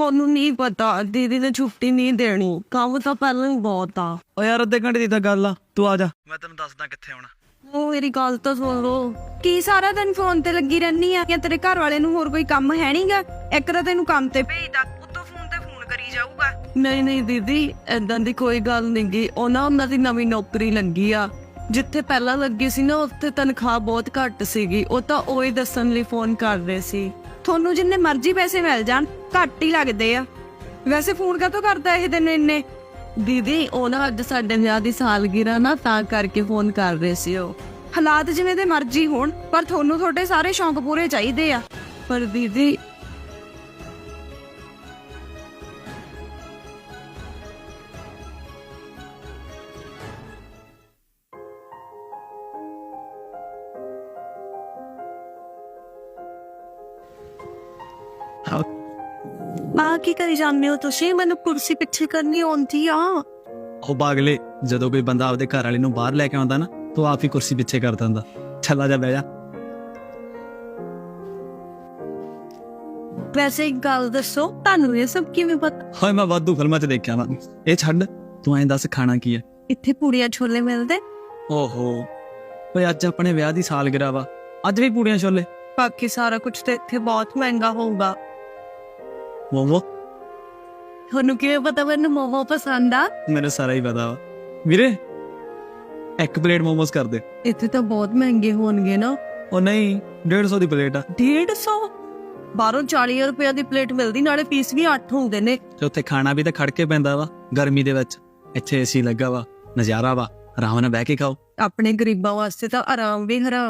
ਤੁਹਾਨੂੰ ਨਹੀਂ ਪਤਾ ਦੀਦੀ ਨੇ ਛੁੱਟੀ ਨਹੀਂ ਦੇਣੀ ਕੰਮ ਤਾਂ ਪਹਿਲਾਂ ਹੀ ਬਹੁਤ ਆ। ਓ ਯਾਰ ਅੱਧੇ ਘੰਟੇ ਦੀ ਤਾਂ ਗੱਲ ਆ ਤੂੰ ਆ ਜਾ। ਮੈਂ ਤੈਨੂੰ ਦੱਸਦਾ ਕਿੱਥੇ ਆਉਣਾ। ਉਹ ਮੇਰੀ ਗੱਲ ਤਾਂ ਸੁਣ ਲਓ। ਕੀ ਸਾਰਾ ਦਿਨ ਫੋਨ ਤੇ ਲੱਗੀ ਰਹਿਨੀ ਆ? ਜਾਂ ਤੇਰੇ ਘਰ ਵਾਲੇ ਨੂੰ ਹੋਰ ਕੋਈ ਕੰਮ ਹੈ ਨਹੀਂਗਾ ਇੱਕ ਤਾਂ ਤੈਨੂੰ ਕੰਮ ਤੇ ਭੇਜਦਾ ਉੱਤੋਂ ਫੋਨ ਤੇ ਫੋਨ ਕਰੀ ਜਾਊਗਾ। ਨਹੀਂ ਨਹੀਂ ਦੀਦੀ ਏਦਾਂ ਦੀ ਕੋਈ ਗੱਲ ਨਹੀਂ ਗੀ। ਉਹਨਾਂ ਉਹਨਾਂ ਦੀ ਨਵੀਂ ਨੌਕਰੀ ਲੱਗੀ ਆ। ਜਿੱਥੇ ਪਹਿਲਾਂ ਲੱਗੀ ਸੀ ਨਾ ਉੱਥੇ ਤਨਖਾਹ ਬਹੁਤ ਘੱਟ ਸੀਗੀ। ਉਹ ਤਾਂ ਉਹ ਹੀ ਦੱਸਣ ਲਈ ਫੋਨ ਕਰ ਰਹੇ ਸੀ। ਤੁਹਾਨੂੰ ਜਿੰਨੇ ਮਰਜ਼ੀ ਪੈਸੇ ਮਿਲ ਜਾਣ ਘੱਟ ਹੀ ਲੱਗਦੇ ਆ। ਵੈਸੇ ਫੋਨ ਕਾਹਤੋਂ ਕਰਦਾ ਇਹ ਦਿਨ ਇੰਨੇ? ਦੀਦੀ ਉਹ ਨਾ ਅੱਜ ਸਾਡੇ ਵਿਆਹ ਦੀ ਸਾਲਗਿਰਾ ਨਾ ਤਾਂ ਕਰਕੇ ਫੋਨ ਕਰ ਰਹੇ ਸੀ ਉਹ। ਹਾਲਾਤ ਜਿਵੇਂ ਦੇ ਮਰਜ਼ੀ ਹੋਣ ਪਰ ਤੁਹਾਨੂੰ ਤੁਹਾਡੇ ਸਾਰੇ ਸ਼ੌਂਕ ਪੂਰੇ ਚਾਹੀਦੇ ਆ। ਪਰ ਦੀਦੀ ਮਾਂ ਕੀ ਕਰੀ ਜਾਂਦੇ ਹੋ ਤੁਸੀਂ ਮੈਨੂੰ ਕੁਰਸੀ ਪਿੱਛੇ ਕਰਨੀ ਆਉਂਦੀ ਆ ਉਹ ਬਾਗਲੇ ਜਦੋਂ ਕੋਈ ਬੰਦਾ ਆਪਦੇ ਘਰ ਵਾਲੇ ਨੂੰ ਬਾਹਰ ਲੈ ਕੇ ਆਉਂਦਾ ਨਾ ਤੂੰ ਆਪ ਹੀ ਕੁਰਸੀ ਪਿੱਛੇ ਕਰ ਦਿੰਦਾ ਆ ਜਾ ਬਹਿ ਜਾ ਵੈਸੇ ਇੱਕ ਗੱਲ ਦੱਸੋ ਤੁਹਾਨੂੰ ਇਹ ਸਭ ਕਿਵੇਂ ਪਤਾ ਹੋਏ ਮੈਂ ਵਾਧੂ ਫਿਲਮਾਂ 'ਚ ਦੇਖਿਆ ਵਾ ਇਹ ਛੱਡ ਤੂੰ ਐਂ ਦੱਸ ਖਾਣਾ ਕੀ ਹੈ ਇੱਥੇ ਪੂੜੀਆਂ ਛੋਲੇ ਮਿਲਦੇ ਓਹੋ ਓਏ ਅੱਜ ਆਪਣੇ ਵਿਆਹ ਦੀ ਸਾਲਗਿਰਾ ਵਾ ਅੱਜ ਵੀ ਪੂੜੀਆਂ ਛੋਲੇ ਬਾਕੀ ਸਾਰਾ ਕੁਝ ਤੇ ਇੱਥੇ ਬਹੁਤ ਮਹਿੰਗਾ ਹੋਊਗਾ ਮੋਮੋ? ਤੁਹਾਨੂੰ ਕਿਵੇਂ ਪਤਾ ਮੈਨੂੰ ਮੋਮੋ ਪਸੰਦ ਆ? ਮੈਨੂੰ ਸਾਰਾ ਹੀ ਪਤਾ ਵਾ। ਵੀਰੇ ਇੱਕ ਪਲੇਟ ਮੋਮੋਸ ਕਰ ਦੇ। ਇੱਥੇ ਤਾਂ ਬਹੁਤ ਮਹਿੰਗੇ ਹੋਣਗੇ ਨਾ। ਉਹ ਨਹੀਂ 150 ਦੀ ਪਲੇਟ ਆ। 150 ਬਾਹਰੋਂ 40 ਰੁਪਏ ਦੀ ਪਲੇਟ ਮਿਲਦੀ ਨਾਲੇ ਪੀਸ ਵੀ 8 ਹੁੰਦੇ ਨੇ। ਤੇ ਉੱਥੇ ਖਾਣਾ ਵੀ ਤਾਂ ਖੜ ਕੇ ਪੈਂਦਾ ਵਾ ਗਰਮੀ ਦੇ ਵਿੱਚ। ਇੱਥੇ ਏਸੀ ਲੱਗਾ ਵਾ ਨਜ਼ਾਰਾ ਵਾ। ਆਰਾਮ ਨਾਲ ਬਹਿ ਕੇ ਖਾਓ। ਆਪਣੇ ਗਰੀਬਾਂ ਵਾਸਤੇ ਤਾਂ ਆਰਾਮ ਵੀ ਹਰਾਮ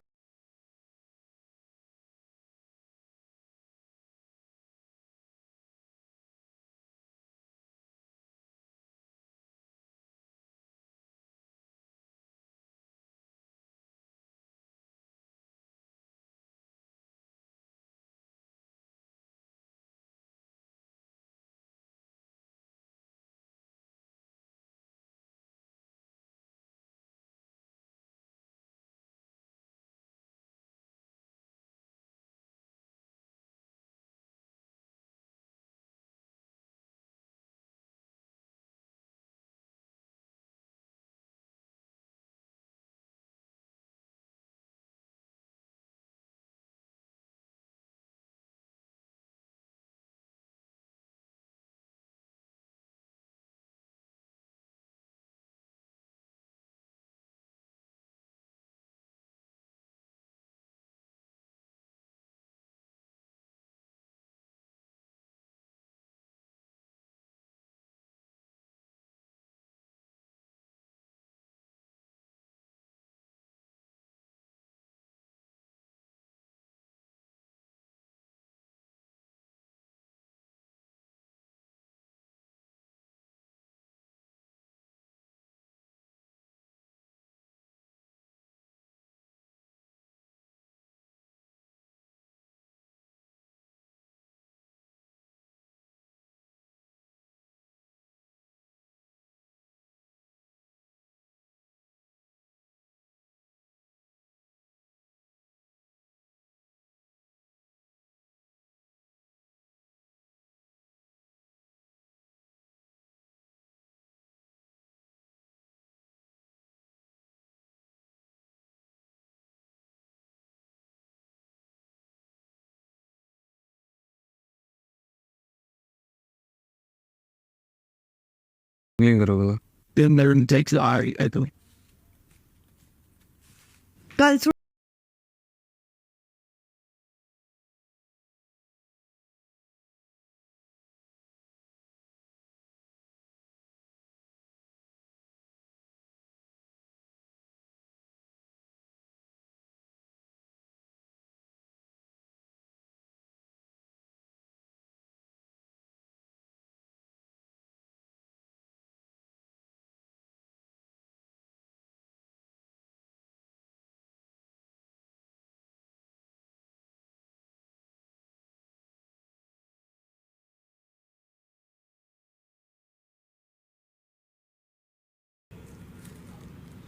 Then there takes I I think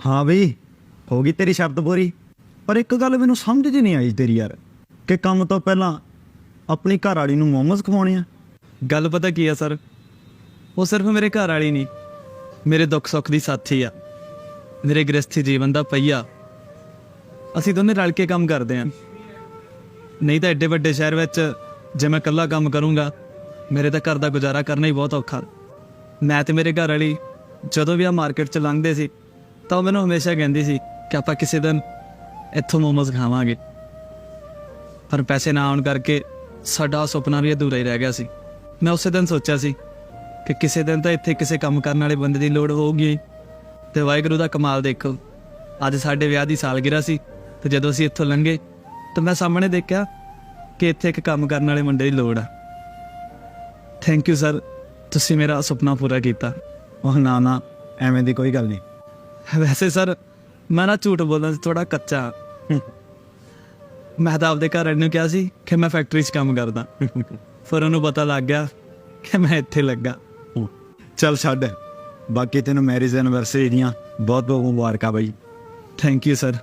ਹਾਂ ਬਈ ਹੋ ਗਈ ਤੇਰੀ ਸ਼ਰਤ ਪੂਰੀ ਪਰ ਇੱਕ ਗੱਲ ਮੈਨੂੰ ਸਮਝ 'ਚ ਨਹੀਂ ਆਈ ਤੇਰੀ ਯਾਰ, ਕਿ ਕੰਮ ਤੋਂ ਪਹਿਲਾਂ ਆਪਣੀ ਘਰ ਵਾਲੀ ਨੂੰ ਮੋਮਸ ਖਵਾਉਣੇ ਆ। ਗੱਲ ਪਤਾ ਕੀ ਆ ਸਰ? ਉਹ ਸਿਰਫ ਮੇਰੇ ਘਰ ਵਾਲੀ ਨਹੀਂ, ਮੇਰੇ ਦੁੱਖ ਸੁੱਖ ਦੀ ਸਾਥੀ ਆ। ਮੇਰੇ ਗ੍ਰਸਥੀ ਜੀਵਨ ਦਾ ਪਈਆ ਅਸੀਂ ਦੋਨੇ ਰਲ ਕੇ ਕੰਮ ਕਰਦੇ ਆਂ। ਨਹੀਂ ਤਾਂ ਐਡੇ ਵੱਡੇ ਸ਼ਹਿਰ ਵਿੱਚ ਜੇ ਮੈਂ ਇਕੱਲਾ ਕੰਮ ਕਰੂੰਗਾ, ਮੇਰੇ ਤਾਂ ਘਰ ਦਾ ਗੁਜ਼ਾਰਾ ਕਰਨਾ ਹੀ ਬਹੁਤ ਔਖਾ। ਮੈਂ ਤੇ ਮੇਰੇ ਘਰ ਵਾਲੀ ਜਦੋਂ ਵੀ ਆ ਮਾਰਕੀਟ 'ਚ ਲੰਘਦੇ ਸੀ ਤਾਂ ਉਹ ਮੈਨੂੰ ਹਮੇਸ਼ਾ ਕਹਿੰਦੀ ਸੀ ਕਿ ਆਪਾਂ ਕਿਸੇ ਦਿਨ ਇੱਥੋਂ ਮੋਮੋਸ ਖਾਵਾਂਗੇ। ਪਰ ਪੈਸੇ ਨਾ ਆਉਣ ਕਰਕੇ ਸਾਡਾ ਸੁਪਨਾ ਵੀ ਅਧੂਰਾ ਹੀ ਰਹਿ ਗਿਆ ਸੀ। ਮੈਂ ਉਸੇ ਦਿਨ ਸੋਚਿਆ ਸੀ ਕਿ ਕਿਸੇ ਦਿਨ ਤਾਂ ਇੱਥੇ ਕਿਸੇ ਕੰਮ ਕਰਨ ਵਾਲੇ ਬੰਦੇ ਦੀ ਲੋੜ ਹੋਊਗੀ। ਤੇ ਵਾਹਿਗੁਰੂ ਦਾ ਕਮਾਲ ਦੇਖੋ, ਅੱਜ ਸਾਡੇ ਵਿਆਹ ਦੀ ਸਾਲਗਿਰਾ ਸੀ ਤੇ ਜਦੋਂ ਅਸੀਂ ਇੱਥੋਂ ਲੰਘੇ ਤਾਂ ਮੈਂ ਸਾਹਮਣੇ ਦੇਖਿਆ ਕਿ ਇੱਥੇ ਇੱਕ ਕੰਮ ਕਰਨ ਵਾਲੇ ਮੁੰਡੇ ਦੀ ਲੋੜ ਆ। ਥੈਂਕ ਯੂ ਸਰ ਤੁਸੀਂ ਮੇਰਾ ਸੁਪਨਾ ਪੂਰਾ ਕੀਤਾ। ਉਹ ਨਾ ਨਾ, ਐਵੇਂ ਦੀ ਕੋਈ ਗੱਲ ਨਹੀਂ। ਵੈਸੇ ਸਰ ਮੈਂ ਨਾ ਝੂਠ ਬੋਲਣ 'ਚ ਥੋੜਾ ਕੱਚਾ। ਮੈਂ ਤਾਂ ਆਪਦੇ ਘਰ ਵਾਲੇ ਨੂੰ ਕਿਹਾ ਸੀ ਕਿ ਮੈਂ ਫੈਕਟਰੀ 'ਚ ਕੰਮ ਕਰਦਾ। ਫਿਰ ਉਹਨੂੰ ਪਤਾ ਲੱਗ ਗਿਆ ਕਿ ਮੈਂ ਇੱਥੇ ਲੱਗਾ। ਚੱਲ ਛੱਡ। ਬਾਕੀ ਤੈਨੂੰ ਮੈਰਿਜ ਐਨਵਰਸਰੀ ਦੀਆਂ ਬਹੁਤ ਬਹੁਤ ਮੁਬਾਰਕਾਂ ਬਾਈ। Thank you sir